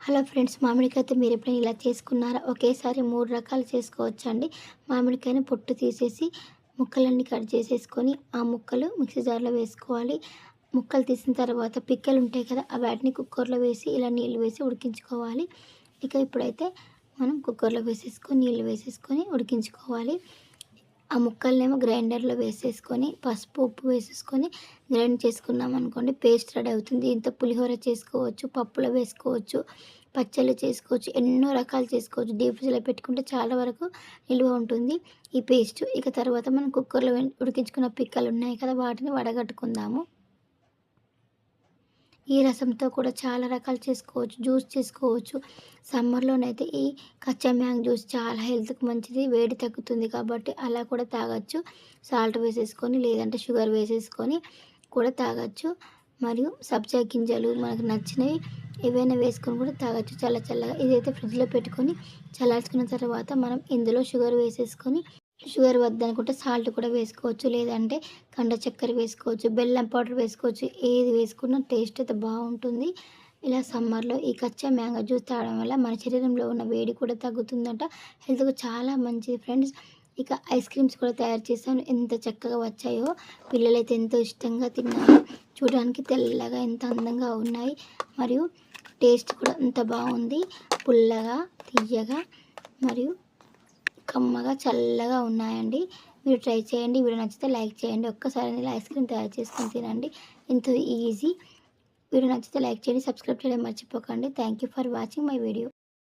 Hello friends మామిడికాయతో మీరు ఎప్పుడైనా ఇలా చేసుకున్నారా? ఒకేసారి మూడు రకాలు చేసుకోవచ్చు అండి మామిడికాయని పొట్టు తీసేసి ముక్కలన్నీ కట్ చేసేసుకొని ఆ ముక్కలు మిక్సీ జార్లో వేసుకోవాలి. ముక్కలు తీసిన తర్వాత పిక్కలు ఉంటాయి కదా ఆ వాటిని కుక్కర్లో వేసి ఇలా నీళ్ళు వేసి ఉడికించుకోవాలి. ఇక ఇప్పుడైతే మనం కుక్కర్లో వేసేసుకొని నీళ్ళు వేసేసుకొని ఉడికించుకోవాలి. ఆ ముక్కలనేమో గ్రైండర్లో వేసేసుకొని పసుపు ఉప్పు వేసేసుకొని గ్రైండ్ చేసుకున్నాం అనుకోండి పేస్ట్ రెడీ అవుతుంది. ఇంత పులిహోర చేసుకోవచ్చు పప్పులో వేసుకోవచ్చు పచ్చళ్ళు చేసుకోవచ్చు ఎన్నో రకాలు చేసుకోవచ్చు. డీప్ ఫ్రిడ్జ్లో పెట్టుకుంటే చాలా వరకు నిల్వ ఉంటుంది ఈ పేస్ట్. ఇక తర్వాత మనం కుక్కర్లో ఉడికించుకున్న పిక్కలు ఉన్నాయి కదా వాటిని వడగట్టుకుందాము. ఈ రసంతో కూడా చాలా రకాలు చేసుకోవచ్చు జ్యూస్ చేసుకోవచ్చు. సమ్మర్లోనైతే ఈ కచ్చా మ్యాంగ్ జ్యూస్ చాలా హెల్త్కి మంచిది వేడి తగ్గుతుంది కాబట్టి అలా కూడా తాగొచ్చు. సాల్ట్ వేసేసుకొని లేదంటే షుగర్ వేసేసుకొని కూడా తాగొచ్చు. మరియు సబ్జా గింజలు మనకు నచ్చినవి ఏవైనా వేసుకొని కూడా తాగొచ్చు. చల్ల చల్లగా ఇదైతే ఫ్రిడ్జ్లో పెట్టుకొని చల్లార్చుకున్న తర్వాత మనం ఇందులో షుగర్ వేసేసుకొని షుగర్ వద్దనుకుంటే సాల్ట్ కూడా వేసుకోవచ్చు లేదంటే కండ చక్కెర వేసుకోవచ్చు బెల్లం పౌడర్ వేసుకోవచ్చు ఏది వేసుకున్నా టేస్ట్ అయితే బాగుంటుంది. ఇలా సమ్మర్లో ఈ కచ్చా మ్యాంగో జ్యూస్ తాగడం వల్ల మన శరీరంలో ఉన్న వేడి కూడా తగ్గుతుందంట. హెల్త్కు చాలా మంచిది ఫ్రెండ్స్. ఇక ఐస్ క్రీమ్స్ కూడా తయారు చేశాను. ఎంత చక్కగా వచ్చాయో పిల్లలైతే ఎంతో ఇష్టంగా తిన్నారు. చూడడానికి తెల్లగా ఎంత అందంగా ఉన్నాయి. మరియు టేస్ట్ కూడా అంత బాగుంది. పుల్లగా తీయగా మరియు కమ్మగా చల్లగా ఉన్నాయండి. మీరు ట్రై చేయండి. వీడియో నచ్చితే లైక్ చేయండి. ఒక్కసారి ఇలా ఐస్ క్రీమ్ తయారు చేసుకుని తినండి. ఎంతో ఈజీ. వీడియో నచ్చితే లైక్ చేయండి. సబ్స్క్రైబ్ చేయడం మర్చిపోకండి. Thank you for watching my video.